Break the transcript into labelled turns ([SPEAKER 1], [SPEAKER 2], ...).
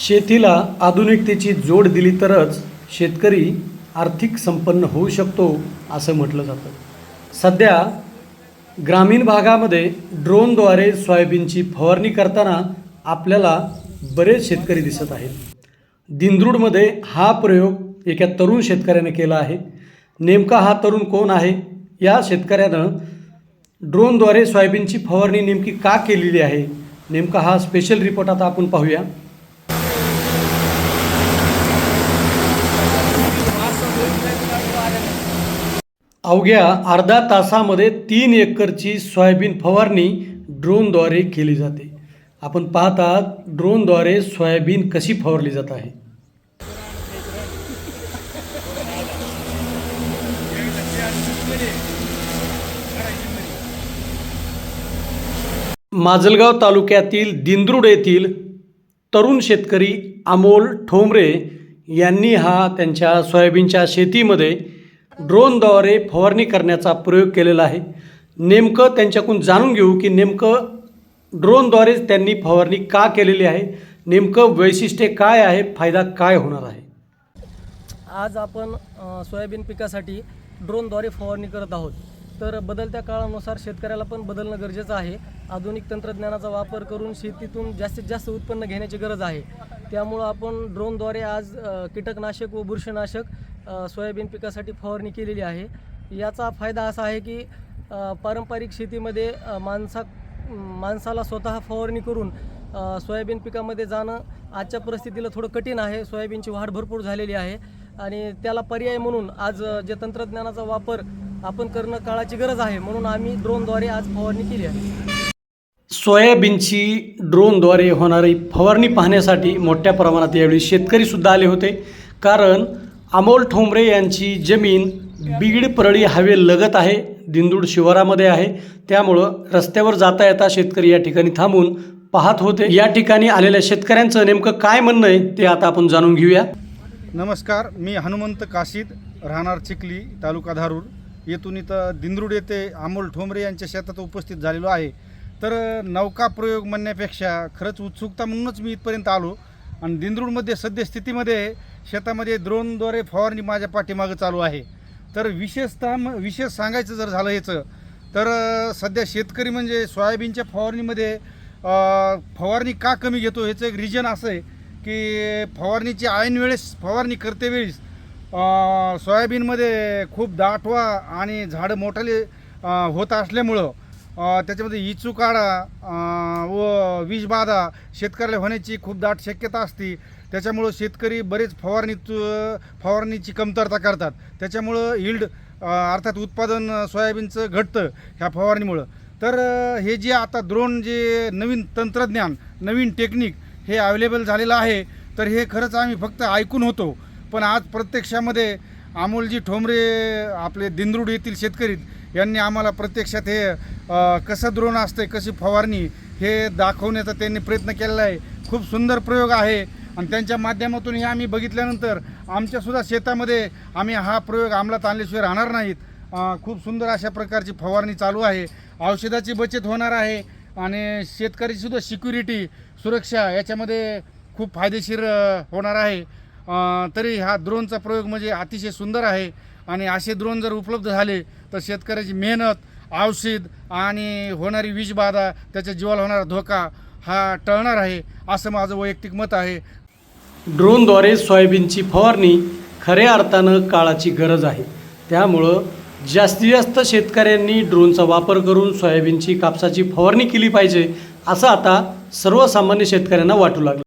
[SPEAKER 1] शेतीला आधुनिकतेची जोड दिली तरच शेतकरी आर्थिक संपन्न होऊ शकतो असं म्हटलं जातं. सध्या ग्रामीण भागामध्ये ड्रोनद्वारे सोयाबीनची फवारणी करताना आपल्याला बरेच शेतकरी दिसत आहेत. दिंद्रूडमध्ये हा प्रयोग एका तरुण शेतकऱ्याने केला आहे. नेमका हा तरुण कोण आहे? या शेतकऱ्यानं ड्रोनद्वारे सोयाबीनची फवारणी नेमकी का केलेली आहे? नेमका हा स्पेशल रिपोर्ट आता आपण पाहूया. अवघ्या अर्धा तासामध्ये तीन एकरची सोयाबीन फवारणी ड्रोनद्वारे केली जाते. आपण पाहता ड्रोनद्वारे सोयाबीन कशी फवारली जात आहे. माजलगाव तालुक्यातील दिंद्रुड येथील तरुण शेतकरी अमोल ठोंबरे यांनी हा त्यांच्या सोयाबीनच्या शेतीमध्ये ड्रोनद्वारे फवारणी करण्याचा प्रयोग केलेला आहे. नेमकं त्यांच्याकडून जाणून घेऊ की नेमकं ड्रोनद्वारे त्यांनी फवारणी का केलेली आहे? नेमकं वैशिष्ट्य काय आहे फायदा काय होणार आहे?
[SPEAKER 2] आज आपण सोयाबीन पिकासाठी ड्रोनद्वारे फवारणी करत आहोत. तर बदलत्या काळानुसार शेतकऱ्याला पण बदलणं गरजेचं आहे. आधुनिक तंत्रज्ञानाचा वापर करून शेतीतून जास्तीत जास्त उत्पन्न घेण्याची गरज आहे. त्यामुळं आपण ड्रोनद्वारे आज कीटकनाशक व बुरशीनाशक सोयाबीन पिकासाठी फवारणी केलेली आहे. याचा फायदा असा आहे की पारंपरिक शेतीमध्ये माणसा माणसाला स्वतः फवारणी करून सोयाबीन पिकामध्ये जाणं आजच्या परिस्थितीला थोडं कठीण आहे. सोयाबीनची वाढ भरपूर झालेली आहे आणि त्याला पर्याय म्हणून आज जे तंत्रज्ञानाचा वापर आपण करणं काळाची गरज आहे म्हणून आम्ही ड्रोनद्वारे आज फवारणी केली आहे.
[SPEAKER 1] सोयाबीनची ड्रोनद्वारे होणारी फवारणी पाहण्यासाठी मोठ्या प्रमाणात यावेळी शेतकरीसुद्धा आले होते. कारण अमोल ठोंबरे यांची जमीन बीड परळी हवे लगत आहे दिंदूड शिवारामध्ये आहे. त्यामुळं रस्त्यावर जाता येता शेतकरी या ठिकाणी थांबून पाहत होते. या ठिकाणी आलेल्या शेतकऱ्यांचं नेमकं काय म्हणणं आहे ते आता आपण जाणून घेऊया.
[SPEAKER 3] नमस्कार मी हनुमंत काशीद राहणार चिखली तालुका धारूर. येथून इथं दिंद्रुड येथे अमोल ठोंबरे यांच्या शेतात उपस्थित झालेलो आहे. तर नौका प्रयोग म्हणण्यापेक्षा खरंच उत्सुकता म्हणूनच मी इथपर्यंत आलो. आणि दिंदरूडमध्ये सद्यस्थितीमध्ये शेतामध्ये ड्रोनद्वारे फवारणी माझ्या पाठीमागं चालू आहे. तर विशेषतः विशेष सांगायचं जर झालं याचं तर सध्या शेतकरी म्हणजे सोयाबीनच्या फवारणीमध्ये फवारणी का कमी घेतो ह्याचं एक रिजन असं आहे की फवारणीची ऐन वेळेस फवारणी करते वेळेस सोयाबीनमध्ये खूप दाटवा आणि झाडं मोठाले होत असल्यामुळं त्याच्यामध्ये इचुकाडा व विषबाधा शेतकऱ्याला होण्याची खूप दाट शक्यता असते. त्याच्यामुळं शेतकरी बरेच फवारणी फवारणीची कमतरता करतात. त्याच्यामुळं हिल्ड अर्थात उत्पादन सोयाबीनचं घटतं ह्या फवारणीमुळं. तर हे जे आता द्रोण जे नवीन तंत्रज्ञान नवीन टेक्निक हे अवेलेबल झालेलं आहे तर हे खरंच आम्ही फक्त ऐकून होतो. पण आज प्रत्यक्षामध्ये अमोलजी ठोंबरे आपले दिंद्रुड येथील शेतकरी यांनी आम्हाला प्रत्यक्षात हे कसं द्रोण असते कशी फवारणी हे दाखवण्याचा त्यांनी प्रयत्न केलेला आहे. खूप सुंदर प्रयोग आहे. आणि त्यांच्या माध्यमातून हे आम्ही बघितल्यानंतर आमच्यासुद्धा शेतामध्ये आम्ही हा प्रयोग अंमलात आणल्याशिवाय राहणार नाहीत. खूप सुंदर अशा प्रकारची फवारणी चालू आहे. औषधाची बचत होणार आहे आणि शेतकरीसुद्धा सिक्युरिटी सुरक्षा याच्यामध्ये खूप फायदेशीर होणार आहे. तरी हा ड्रोनचा प्रयोग म्हणजे अतिशय सुंदर आहे आणि असे ड्रोन जर उपलब्ध झाले तर शेतकऱ्याची मेहनत औषध आणि होणारी विषबाधा त्याच्या जीवाला होणारा धोका हा टळणार आहे असं माझं वैयक्तिक मत आहे.
[SPEAKER 1] ड्रोनद्वारे सोयाबीनची फवारणी खऱ्या अर्थानं काळाची गरज आहे. त्यामुळं जास्तीत जास्त शेतकऱ्यांनी ड्रोनचा वापर करून सोयाबीनची कापसाची फवारणी केली पाहिजे असं आता सर्वसामान्य शेतकऱ्यांना वाटू लागलं.